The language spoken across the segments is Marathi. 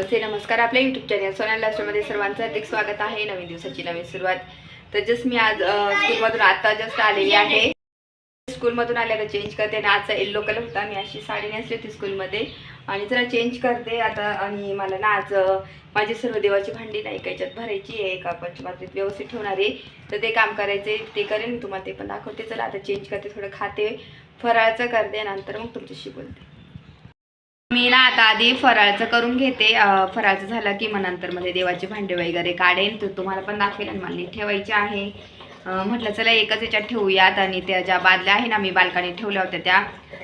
नमस्ते नमस्कार. आपल्या यूट्यूब चॅनल सोनल लास्टमध्ये सर्वांचं हार्दिक स्वागत आहे. नवीन दिवसाची नवीन सुरुवात. तर जस्ट मी आज स्कूलमधून आता जस्ट आलेली आहे. स्कूलमधून आले तर चेंज करते. आणि आजचा येल्लो कलर होता. मी अशी साडी नेसली होती स्कूलमध्ये आणि जरा चेंज करते आता. आणि मला ना आज माझी सर्व देवाची भांडी नाही का याच्यात भरायची आहे. एका पंचमात्रीत व्यवस्थित ठेवणार आहे. तर ते काम करायचे ते करेन. तुम्हाला ते पण दाखवते. चला आता चेंज करते. थोडं खाते फराळाचं करते. नंतर मग तुमच्याशी बोलते. मी ना आता आधी फराळचं करून घेते. फराळचं झालं की मग नंतर मध्ये देवाचे भांडे वगैरे काढेन. तर तुम्हाला पण दाखवेल आणि मला ठेवायचे आहे. म्हटलं चला एकच याच्यात ठेवूयात आणि त्या ज्या बादल्या आहे ना मी बालकाने ठेवल्या होत्या त्या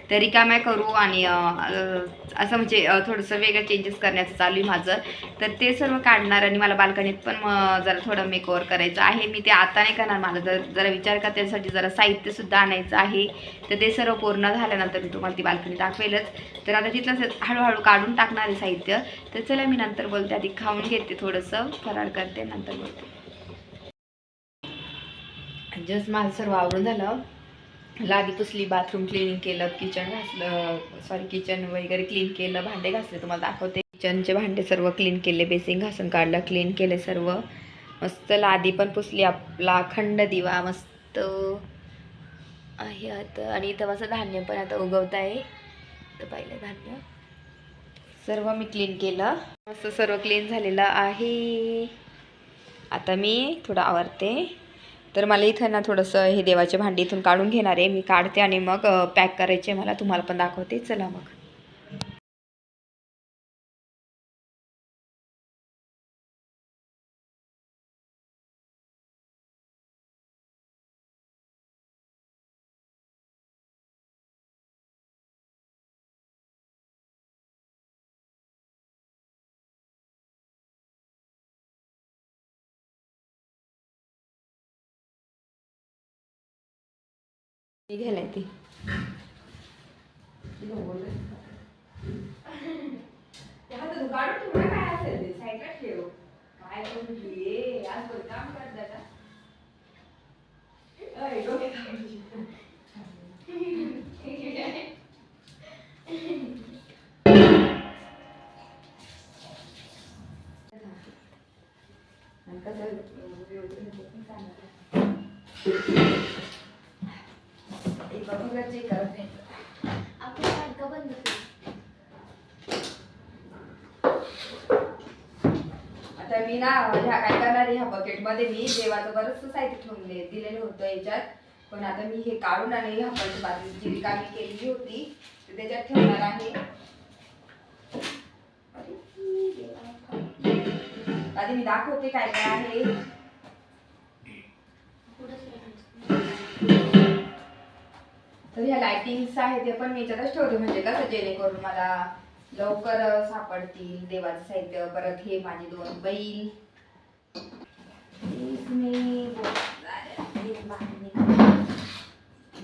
त्या रिकाम्या करू आणि असं म्हणजे थोडंसं वेगळं चेंजेस करण्याचं चालू आहे माझं. तर ते सर्व काढणार आणि मला बाल्कनीत पण मग जरा थोडं मेकओवर करायचं आहे. मी ते आता नाही करणार मला जर जरा विचार का त्यासाठी जरा साहित्यसुद्धा आणायचं आहे. तर ते सर्व पूर्ण झाल्यानंतर मी तुम्हाला ती बाल्कनी दाखवेलच. तर आता तिथलं हळूहळू काढून टाकणार आहे साहित्य. तर चला मी नंतर बोलते. आधी खाऊन घेते थोडंसं फराळ करते नंतर बोलते. जस्ट माझं सर्व आवरून झालं. लादी पुसली बाथरूम क्लिनिंग केलं किचन घासलं सॉरी किचन वगैरे क्लीन केलं भांडे घासले तुम्हाला दाखवते. किचनचे भांडे सर्व क्लीन केले बेसिंग घासून काढलं क्लीन केले सर्व. मस्त लादी पण पुसली आपला अखंड दिवा मस्त आहे आता. आणि इथं माझं धान्य पण आता उगवत आहे तर पाहिलं धान्य. सर्व मी क्लीन केलं. मस्त सर्व क्लीन झालेलं आहे. आता मी थोडं आवरते. तर मला इथं ना थोडंसं हे देवाचे भांडी इथून काढून घेणार आहे. मी काढते आणि मग पॅक करायचे. मला तुम्हाला पण दाखवते. चला मग. मी घ्यायला ती. काय असेल ते साईडला ठेव काय करून आज काम कर दादा अय, डोके खाऊ. आणि कसं एक बघायची करत नाही आपलं सारखं बंद. आता मी ना ह्या काय करणार ह्या बकेटमध्ये मी देवाचं बरंचसं साहित्य ठेवून दिलेलं होतं याच्यात पण आता मी हे काढून आणि ह्या बाजूची रिकामी केलेली होती तर त्याच्यात ठेवणार आहे आधी मी दाखवते काय काय आहे. तर ह्या लाइटिंग्स आहे ते पण मी याच्यातच ठेवते. म्हणजे कसं जेणेकरून मला लवकर सापडतील देवाचं साहित्य. परत हे माझे दोन बैल. मी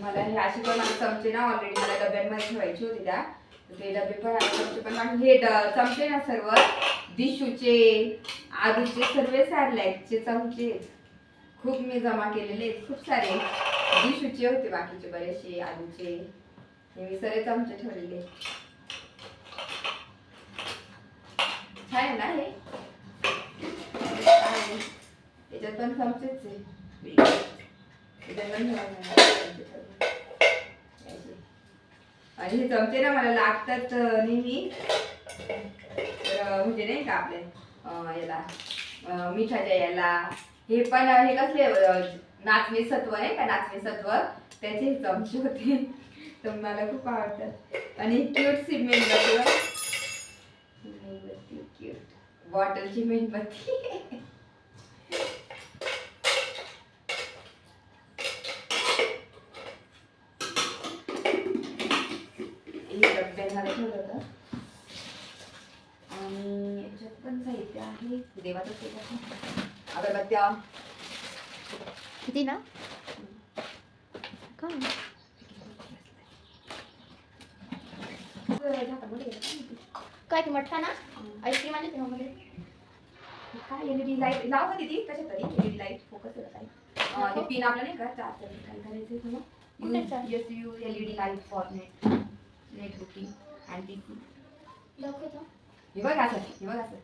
मला हे अशी पण चमचे ना ऑलरेडी मला डब्यांमध्ये ठेवायची होती त्या. ते डबे पण चमचे पण आणि हे चमचे ना सर्व दिशूचे आधीचे सर्व सॅरलॅकचे चमचे. खूप मी जमा केलेले आहेत खूप सारे. दिशूचे होते बाकीचे बरेचसे आलूचे हे मी सगळे चमचे ठेवलेले. छान आहे ना हे? त्याच्यात याच्यात पण चमचेच आहे. पण आणि हे चमचे ना मला लागतात नेहमी. तर म्हणजे नाही का आपले याला मिठाच्या याला. हे पण हे कसले नाचणी सत्व आहे का नाचणी सत्व त्याचे चमचे होते. तर मला खूप आवडतात आणि क्यूट सी मेणबत्ती बघ. मेणबत्ती क्यूट बॉटलची मेणबत्ती. हे ठेवलं होतं आणि याच्यात पण साहित्य आहे. देवाचं अगरबत्त्या. किती ना? का काय ती मठ्ठा ना? आईस्क्रीम आली त्यामध्ये काय एलईडी लाइट लाव का दिदी कशा तरी? एलईडी लाइट फोकस काय पिन आपलं नाही का? चार्जर काय करायचं? Yes you LED light for net net booking and P दाखवतो हे बघ असं हे बघ असं.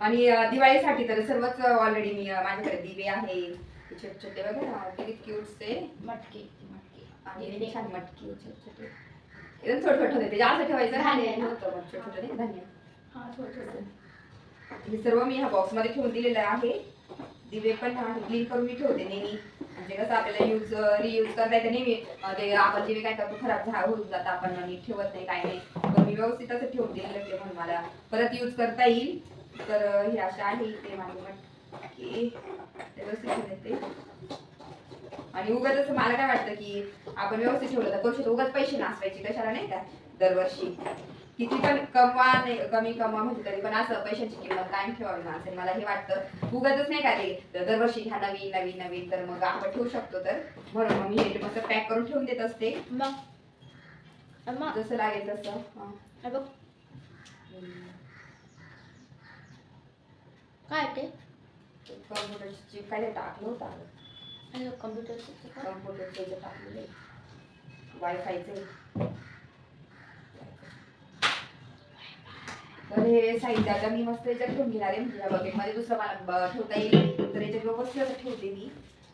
आणि दिवाळीसाठी तर सर्वच ऑलरेडी मी माझ्याकडे दिवे आहे छोटे छोटे बघा ना किती क्यूट ते मटके मटके. आणि. छान मटकी छोटे छोटे एकदम छोटे छोटे होते ते जास्त ठेवायचं धान्य छोटे छोटे हा हे सर्व मी ह्या बॉक्समध्ये ठेवून दिलेलं आहे. दिवे पण क्लीन करून मी ठेवते नेहमी. म्हणजे कसं आपल्याला यूज रियूज करता येतं नेहमी. आपण दिवे काय करतो खराब झा होऊन जातं आपण नीट ठेवत नाही काय नाही. पण मी व्यवस्थित असं ठेवून दिलेलं ते म्हणून मला परत यूज करता येईल. तर हे अशा आहे ते माझे मटके व्यवस्थित आणि उगाच असं मला काय वाटतं की आपण व्यवस्थित ठेवलं तर करू शकतो उगाच पैसे नासवायचे कशाला नाही का? दरवर्षी. किती पण कमवा नाही कमी कमवा म्हणजे तरी पण असं पैशाची किंमत कायम ठेवावी ना असेल मला हे वाटतं. उगाच नाही का ते? दरवर्षी ह्या नवीन नवीन नवीन तर मग आपण ठेवू शकतो तर. म्हणून मग मी हे मस्त पॅक करून ठेवून देत असते. मग? जसं लागेल तसं. काय ते? कम्प्युटरची काय टाकलं होतं. आणि कम्प्युटरचं कम्प्युटरचं टाकलेलं आहे. वायफायचं तर हे साहित्य आता मी मस्त याच्यात ठेवून घेणार आहे. म्हणजे या बकेटमध्ये दुसरं मला ठेवता येईल. तर याच्यात व्यवस्थित असं ठेवते मी.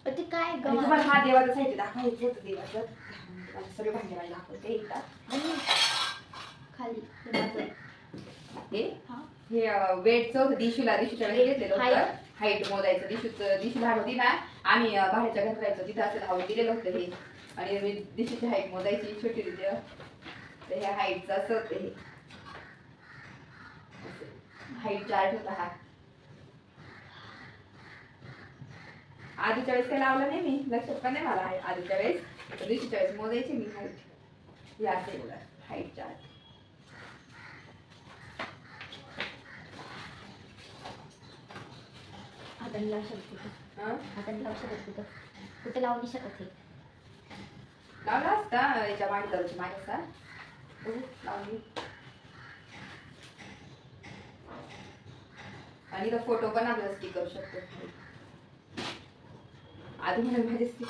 पण ते काय आणि तुम्हाला हा देवाचं साहित्य दाखवायचं होतं देवाचं. मला सगळे भांडे मला दाखवते एकदा. आणि खाली ते माझं. हे? हा. हे वेटचं होतं दिशूला दिशूच्या घेतलेलं होतं. Height. हाईट मोजायचं. दिशूचं दिशू लहान होती ना आम्ही अं, भाड्याच्या घरात राहायचो तिथं असं लावून दिलेलं होतं हे. आणि मी दिशूची हाईट मोजायची छोटी. तर ह्या हाईटचं असं होतं हे. हाईट चार्ट होता हा. आधीच्या वेळेस काही लावलं नाही मी. लक्षात पण नाही मला. आहे आधीच्या वेळेस दिवशीच्या वेळेस मोजायची मी हाईट हे असेल हाईट चार्ट हाताने लावू शकत कुठं हां? हाताने लावू शकत कुठं कुठं लावू नाही शकत हे. लावला असता याच्या मांडीवरची माझ्या बघू लावली. आणि इथं फोटो पण आपल्याला स्टिक करू शकतो. आधी म्हणून माझे स्टिक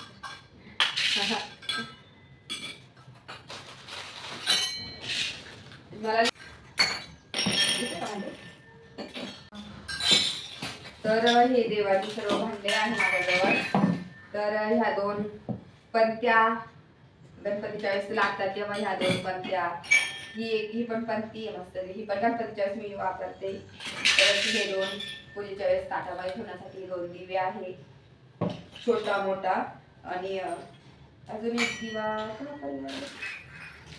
मला तर हे देवाचे सर्व भांडे आहे माझ्याजवळ. तर ह्या दोन पंत्या गणपतीच्या वेळेस लागतात तेव्हा ह्या दोन पंत्या ही एक ही पण पंती आहे मस्त ही पण गणपतीच्या वेळेस मी वापरते. परत हे दोन पूजेच्या वेळेस ताटामध्ये ठेवण्यासाठी दोन दिवे आहे. छोटा मोठा आणि अजून एक दिवा?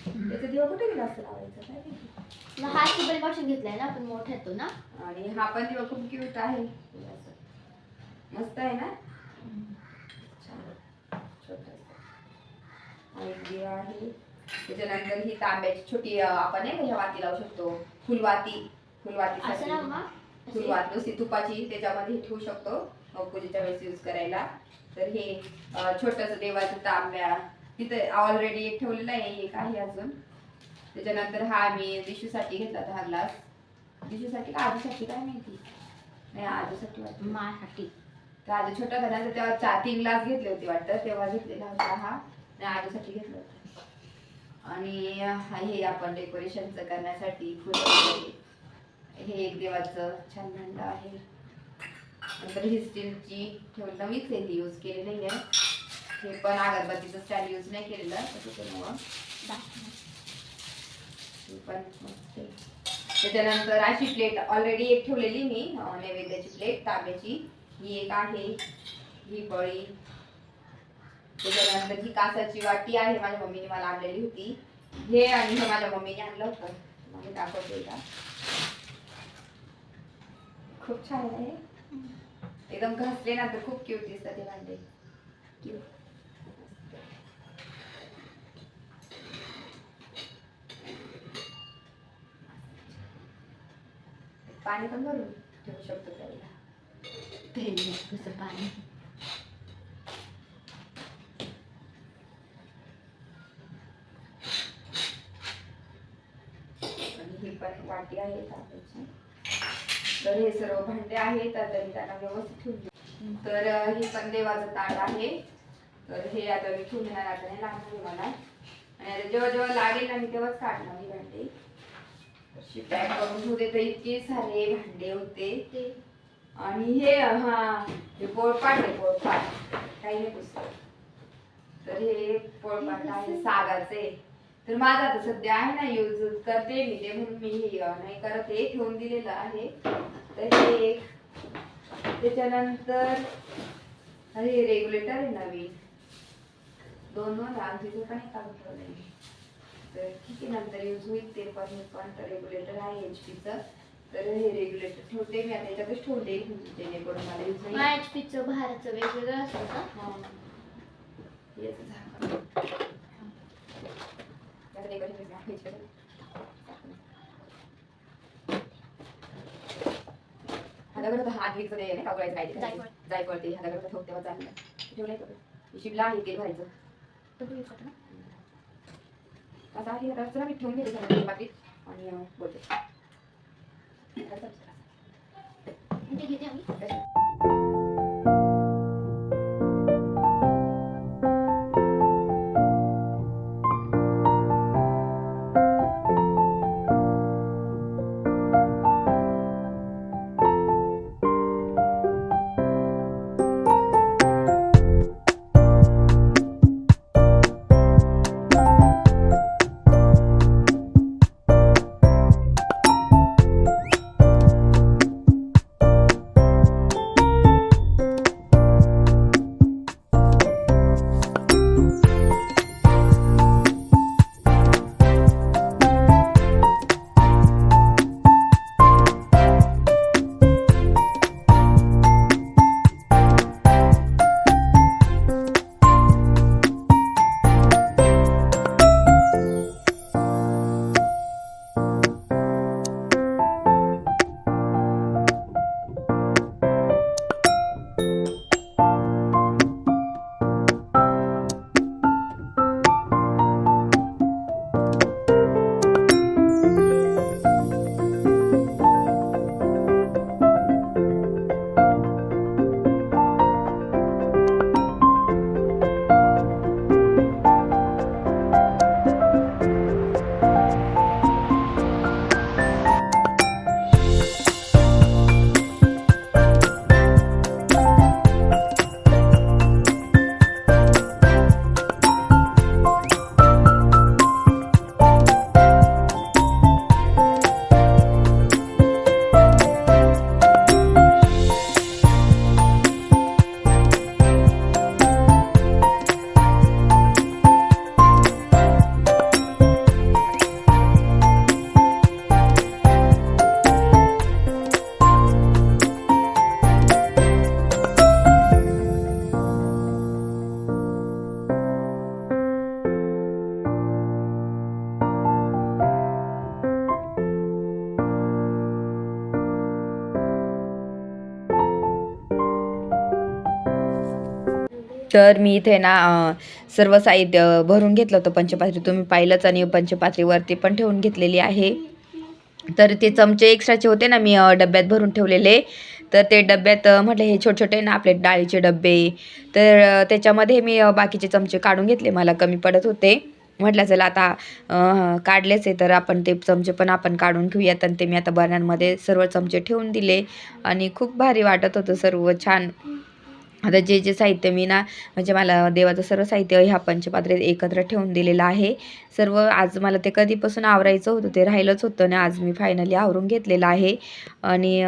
त्याचा दिवा कुठे गेला असं लावायचं? काय हा सिबलपासून घेतलाय ना आपण मोठा येतो ना? आणि हा पण दिवा खूप क्यूट आहे. मस्त आहे ना? छान. छोटासा. हा एक दिवा आहे. त्याच्यानंतर ही तांब्याची छोटी आपण नाही ह्या वाती लावू शकतो. फुलवाती फुलवाती फुलवात नुसती तुपाची त्याच्यामध्ये ठेवू शकतो. पूजेच्या वेळेस यूज करायला. तर हे छोटस देवाचं तांब्या तिथे ऑलरेडी एक ठेवलेलं आहे एक आहे अजून. त्याच्यानंतर हा मी दिशूसाठी घेतला होता हा ग्लास दिशूसाठी का आजूसाठी? काय माहिती? नाही आजूसाठी वाटतं. माझ्यासाठी. तर आधी छोटा तर तेव्हा चार तीन ग्लास घेतले होते वाटतं. तेव्हा घेतलेला होता हा. आजूसाठी घेतला होता. आणि हे आपण डेकोरेशनचं करण्यासाठी फुलं हे एक देवाचं छान भांड आहे. नंतर ही स्टीलची ठेवून नवीच आहे ती यूज केली नाही आहे. हे पण अगरबत्तीचं स्टँड यूज नाही केलेलं. त्याच्यामुळं ते पण त्याच्यानंतर अशी प्लेट ऑलरेडी एक ठेवलेली मी. नैवेद्याची प्लेट तांब्याची. ही एक आहे. ही पळी त्याच्यानंतर ही कासाची वाटी आहे माझ्या मम्मीने मला आणलेली होती. हे आणि हे माझ्या मम्मीने आणलं होतं. मम्मी दाखवते का खूप छान आहे. एकदम घासले ना तर खूप क्यूट दिसतात हे भांडे. पाणी पण भरून ठेवू शकतो त्याला. पाणी आणि ही वाटी आहे तांब्याची तर हे सर्व भांडे आहेत आता मी त्यांना व्यवस्थित ठेवून. तर हे पण देवाचं ताट आहे. तर हे आता मी ठेवून देणार आता नाही लागणार मला. आणि आता जेव्हा जेव्हा लागेल ना मी तेव्हाच काढणार ही भांडे. अशी पॅक करून ठेवते. तर इतके सारे भांडे होते. आणि हे हा हे पोळपाट आहे पोळपाट. काही नाही पुस्तक. तर हे पोळपाट आहे सागाचे. तर माझा आता सध्या आहे ना यूज करते मी ते म्हणून मी हे नाही करत हे ठेवून दिलेलं आहे तर हे एक त्याच्यानंतर हे रेग्युलेटर आहे नवीन दोन दोन लाख तिथे पण एक मी. तर ठीक आहे नंतर यूज होईल ते पण हे पण तर रेग्युलेटर आहे एच पीचं तर हे रेग्युलेटर ठेवते मी आता याच्यातच ठेवून देईल जेणेकरून मला यूज होईल एच पीचं बाहेरचं वेगवेगळं असतं का हा. याचं झाकण. याचं decoration कसं नाही का काय जायफळ. ते हा दगड तेव्हा चाललं ठेवलंय का? आहे ते भरायचं आता आहे आता चला मी ठेवून घेते सगळं आणि बोलते ते घेते आम्ही तर मी इथे ना सर्व साहित्य भरून घेतलं होतं पंचपात्री. तुम्ही पाहिलंच आणि पंचपात्रीवरती पण ठेवून घेतलेली आहे. तर ते चमचे एक्स्ट्राचे होते ना मी डब्यात भरून ठेवलेले. तर ते डब्यात म्हटलं हे छोटे छोटे ना आपले डाळीचे डबे तर त्याच्यामध्ये मी बाकीचे चमचे काढून घेतले. मला कमी पडत होते. म्हटलं चला आता काढलेच आहे. तर आपण ते चमचे पण आपण काढून घेऊयात. आणि ते मी आता बरण्यांमध्ये सर्व चमचे ठेवून दिले. आणि खूप भारी वाटत होतं सर्व. छान. आता जे जे साहित्य मी ना म्हणजे मला देवाचं सर्व साहित्य ह्या पंचपात्रेत एकत्र ठेवून दिलेलं आहे. सर्व आज मला ते कधीपासून आवरायचं होतं ते राहिलंच होतं ना आज मी फायनली आवरून घेतलेलं आहे. आणि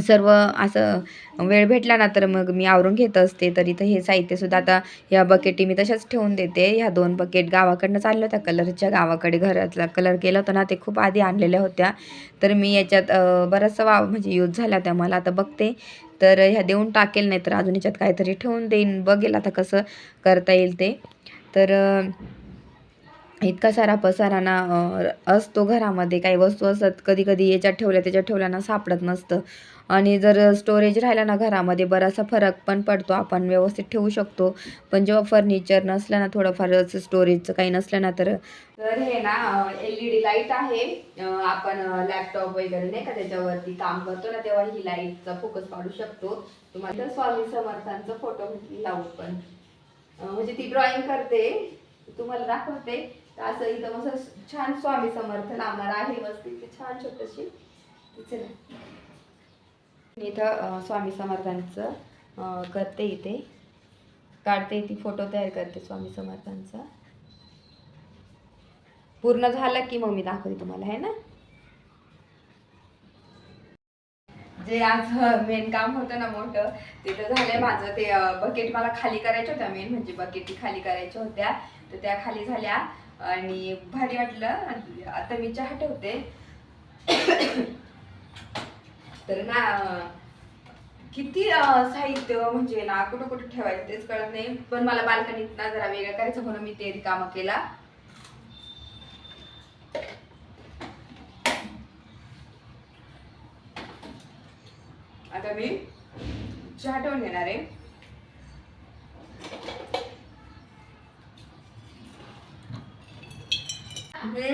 सर्व असं वेळ भेटला ना तर मग मी आवरून घेत असते. तर इथं हे साहित्यसुद्धा आता ह्या बकेटी मी तशाच ठेवून देते. ह्या दोन बकेट गावाकडनं चालल्या होत्या. कलरच्या गावाकडे घरातला कलर केला होता ना ते खूप आधी आणलेल्या होत्या. तर मी याच्यात बराचसा वाव म्हणजे यूज झाला त्या. मला आता बघते. तर ह्या देऊन टाकेल नाही तर अजून याच्यात काहीतरी ठेवून देईन. बघेल आता कसं करता येईल ते. तर इतका सारा पसाराना असतो घरामध्ये. काही वस्तू असतात कधी कधी याच्यात ठेवल्या त्याच्यात ठेवल्या ना सापडत नसतं. आणि जर स्टोरेज राहिला ना घरामध्ये बराचसा फरक पण पडतो. आपण व्यवस्थित ठेवू शकतो. पण जेव्हा फर्निचर नसलं ना थोडंफार स्टोरेजचं काही नसलं ना तर. तर हे ना एल ई डी लाइट आहे आपण लॅपटॉप वगैरे नाही का त्याच्यावरती काम करतो ना तेव्हा ही लाईटचा फोकस पाडू शकतो. तुम्हाला स्वामी समर्थांचा फोटो लावू पण. म्हणजे ती ड्रॉइंग करते. तुम्हाला दाखवते. तर असं इथं मस्त छान स्वामी समर्थ लावणार आहे मस्त छान छोटीशी चला मी इथं स्वामी समर्थांचं करते इथे. काढते ती फोटो तयार करते स्वामी समर्थांचा. पूर्ण झालं की मग मी दाखवते तुम्हाला है ना? जे आज मेन काम होतं ना मोठं ते तर झालंय माझं ते बकेट मला खाली करायच्या होत्या मेन म्हणजे बकेटी खाली करायच्या होत्या. तर त्या खाली झाल्या आणि भारी वाटलं. आता मी चहा ठेवते. तर ना किती साहित्य म्हणजे ना कुठं कुठं ठेवायचं तेच कळत नाही. पण मला बाल्कनीत ना जरा वेगळं करायचं म्हणून मी ते कामं केला. आता मी चहा घेणार आहे. मी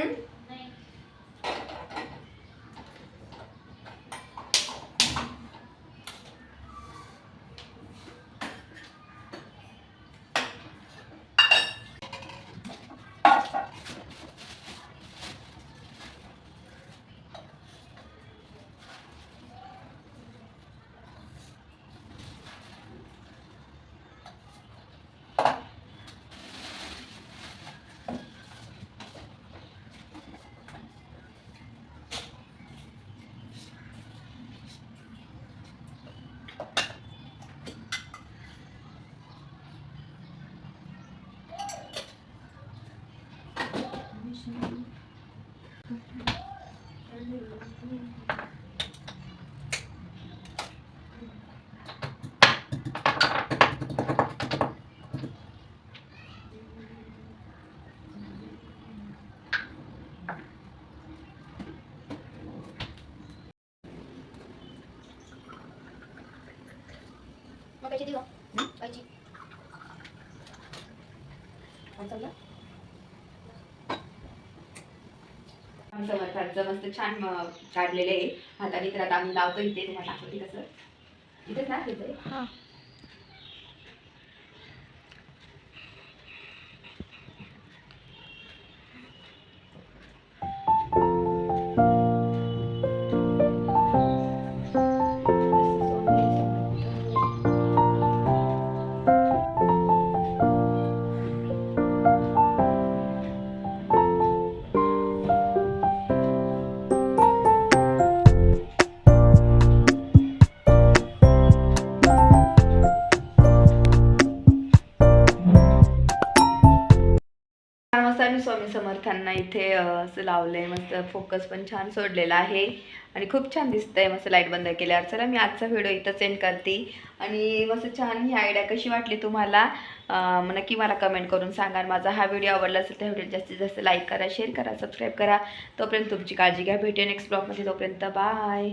पाहिजे चाललं? समर्थांचं मस्त छान काढलेलं आहे. हाताने तर आता आम्ही लावतो इथे तुम्हाला दाखवते कसं. इथेच ना इथे? समर्थांना इथे असं असं लावलंय मस्त फोकस पण छान सोडलेला आहे. आणि खूप छान दिसतंय मस्त लाइट बंद केल्यावर. चला मी आजचा व्हिडिओ इथं सेंड करते. आणि मस्त छान ही आयडिया कशी वाटली तुम्हाला नक्की मला कमेंट करून सांगा. माझा हा व्हिडिओ आवडला असेल त्या व्हिडिओ जास्तीत जास्त लाईक करा शेअर करा सबस्क्राईब करा. तोपर्यंत तुमची काळजी घ्या. भेटेन नेक्स्ट ब्लॉगमध्ये तोपर्यंत बाय